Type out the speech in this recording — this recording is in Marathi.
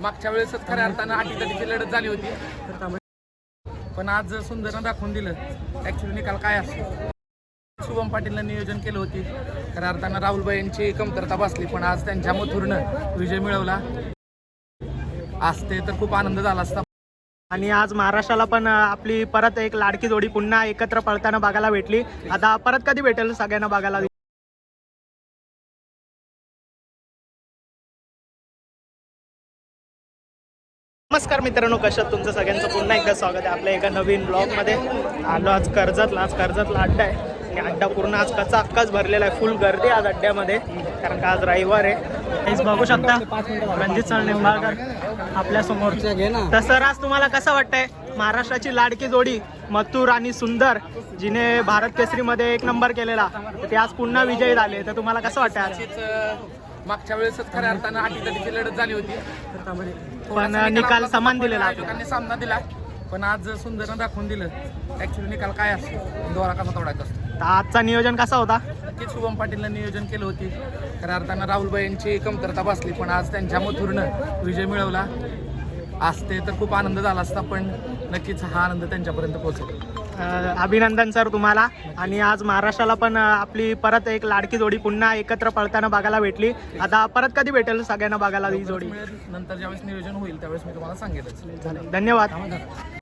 मागच्या वेळेसच खऱ्या अर्थानं अटीतटीची लढत झाली होती. पण आज सुंदरनं दाखवून दिलं. ऍक्च्युली निकाल काय असतो? शुभम पाटीलनं नियोजन केलं होती. खऱ्या अर्थानं राहुलबाई यांची कमतरता बसली पण आज त्यांच्या मथुरनं विजय मिळवला. असते तर खूप आनंद झाला असता. आणि आज महाराष्ट्राला पण आपली परत एक लाडकी जोडी पुन्हा एकत्र पळताना बघायला भेटली. आता परत कधी भेटेल सगळ्यांना बघायला? नमस्कार मित्रांनो कशात तुमचं? सगळ्यांचं पुन्हा एकदा स्वागत आहे आपल्या एका नवीन ब्लॉगमध्ये. आलो आज कर्जतला आज कर्जतला अड्डा आहे. आणि अड्डा पूर्ण आज कचा अक्काच भरलेला आहे फुल गर्दी आज अड्ड्यामध्ये. कारण का आज रविवार आहे. हेच बघू शकता रणजित सर निंबाळकर आपल्यासमोर. तर सर आज तुम्हाला कसं वाटतंय? महाराष्ट्राची लाडकी जोडी मथुर आणि सुंदर जिने भारत केसरीमध्ये एक नंबर केलेला तर ते आज पुन्हा विजयी झाले. तर तुम्हाला कसं वाटतं मागच्या वेळेसच खऱ्या अर्थानं अटीतटीची लढत झाली होती. पण निकाल समान दिलेला आहे. आयोजकांनी सामना दिला. पण आज सुंदरनं दाखवून दिलं. ऍक्च्युली निकाल काय असतो? दोरा कसा तोडायचा असतो? तर आजचा नियोजन कसा होता? नक्कीच शुभम पाटीलनं नियोजन केलं होती. खऱ्या अर्थानं राहुलबाई यांची कमतरता बसली पण आज त्यांच्या मथुरनं विजय मिळवला. आज ते तर खूप आनंद झाला असता पण नक्कीच हा आनंद त्यांच्यापर्यंत पोहोचला. अभिनंदन सर तुम्हाला. आणि आज महाराष्ट्राला पण आपली परत एक लाडकी जोडी पुन्हा एकत्र पळताना बघायला भेटली. आता परत कधी भेटेल सगळ्यांना बघायला ही जोडी. नंतर ज्यावेळेस नियोजन होईल त्यावेळेस मी तुम्हाला सांगेलच. धन्यवाद.